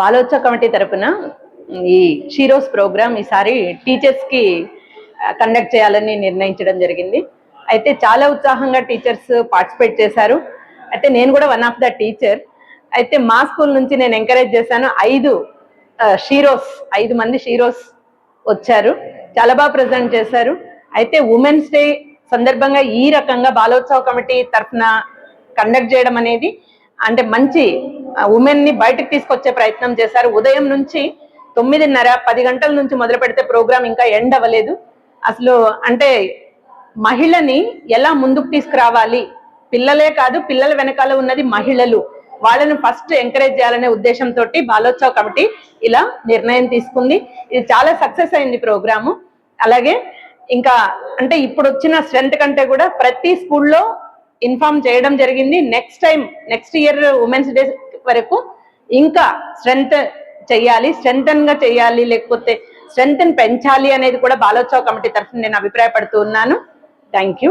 బాలోత్సవ committee తరపున ఈ Sheroes programme ఈసారి టీచర్స్కి కండక్ట్ చేయాలని నిర్ణయించడం జరిగింది. అయితే చాలా ఉత్సాహంగా టీచర్స్ పార్టిసిపేట్ చేశారు. అయితే నేను కూడా వన్ ఆఫ్ ద టీచర్. అయితే మా స్కూల్ నుంచి నేను ఎంకరేజ్ చేశాను ఐదు షీరోస్ ఐదు మంది షీరోస్ వచ్చారు. చాలా బాగా ప్రజెంట్ చేశారు. అయితే ఉమెన్స్ డే సందర్భంగా ఈ రకంగా బాలోత్సవ కమిటీ తరఫున కండక్ట్ చేయడం అనేది అంటే మంచి ఉమెన్ని బయటకు తీసుకొచ్చే ప్రయత్నం చేశారు. ఉదయం నుంచి తొమ్మిదిన్నర పది గంటల నుంచి మొదలు పెడితే ప్రోగ్రామ్ ఇంకా ఎండ్ అవ్వలేదు. అసలు అంటే మహిళని ఎలా ముందుకు తీసుకురావాలి? పిల్లలే కాదు పిల్లల వెనకాల ఉన్నది మహిళలు. వాళ్ళని ఫస్ట్ ఎంకరేజ్ చేయాలనే ఉద్దేశంతో బాలోత్సవ కమిటీ ఇలా నిర్ణయం తీసుకుంది. ఇది చాలా సక్సెస్ అయింది ప్రోగ్రాము. అలాగే ఇంకా అంటే ఇప్పుడు వచ్చిన స్ట్రెంత్ కంటే కూడా ప్రతి స్కూల్లో ఇన్ఫార్మ్ చేయడం జరిగింది. Next time next year women's day వరకు ఇంకా స్ట్రెంగ్త్ చేయాలి స్ట్రెంగ్తన్గా చేయాలి లేకపోతే స్ట్రెంగ్త్ పెంచాలి అనేది కూడా బాలోత్సవ కమిటీ తరఫున నేను అభిప్రాయపడుతూ ఉన్నాను. Thank you